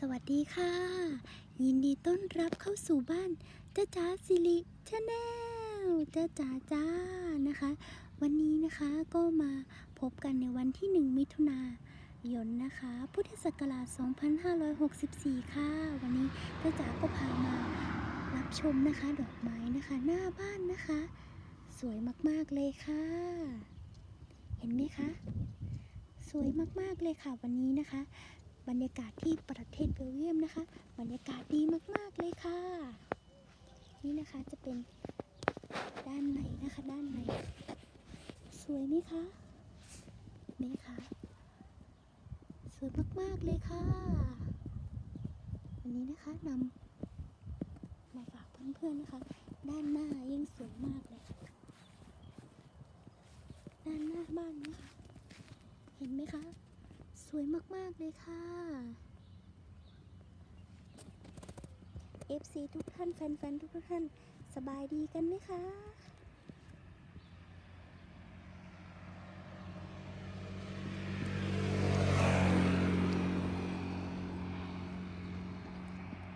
สวัสดีค่ะ ยินดีต้อนรับเข้าสู่บ้านจ้าจ๋าสิริชาแนลจ้าจ๋าจ้านะคะ วันนี้นะคะก็มาพบกันในวันที่ 1 มิถุนายนนะคะ พุทธศักราช 2564 ค่ะ วันนี้จ้าจ๋าก็พามารับชมนะคะ ดอกไม้นะคะ หน้าบ้านนะคะ สวยมากๆเลยค่ะ เห็นไหมคะสวยมากๆเลยค่ะวันนี้นะคะ บรรยากาศที่ประเทศเบลเยียมนะคะ บรรยากาศดีมากๆเลยค่ะ นี่นะคะจะเป็นด้านในนะคะ ด้านในสวยไหมคะไหมคะสวยมากๆเลยค่ะ วันนี้นะคะนำมาฝากเพื่อนๆนะคะ ด้านหน้ายิ่งสวยมากเลยด้านหน้าบ้านนะคะ เห็นไหมคะ สวยมาก ๆ เลยค่ะ FC ทุกท่าน แฟน ๆ ทุกท่าน สบายดีกันไหมคะ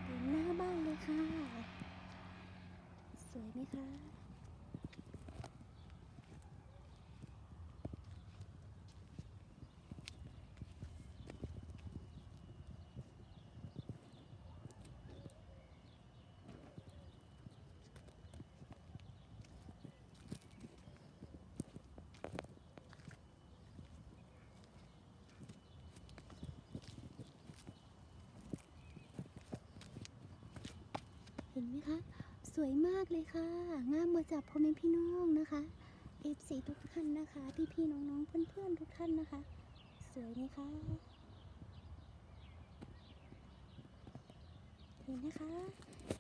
เต็มหน้าบ้านเลยค่ะ สวยไหมคะ ห็นไหมคะ สวยมากเลยค่ะ งามมาจากพ่อแม่พี่น้องนะคะ FC ทุกท่านนะคะ พี่ๆน้องๆ เพื่อนๆ ทุกท่านนะคะ สวยไหมคะเห็นนะคะ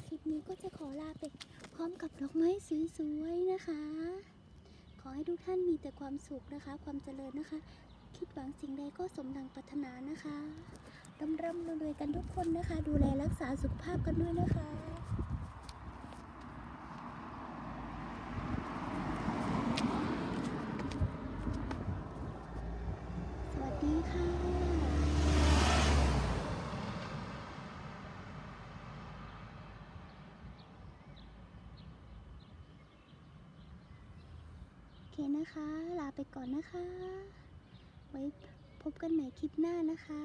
คลิปนี้ก็จะขอลาไปพร้อมกับดอกไม้สวยๆนะคะ ขอให้ทุกท่านมีแต่ความสุขนะคะ ความเจริญนะคะ คิดหวังสิ่งใดก็สมดังปรารถนานะคะร่ำร่ำรวยๆกันทุกคนนะคะ ดูแลรักษาสุขภาพกันด้วยนะคะ สวัสดีค่ะ โอเค นะคะ ลาไปก่อนนะคะ ไว้พบกันใหม่คลิปหน้านะคะ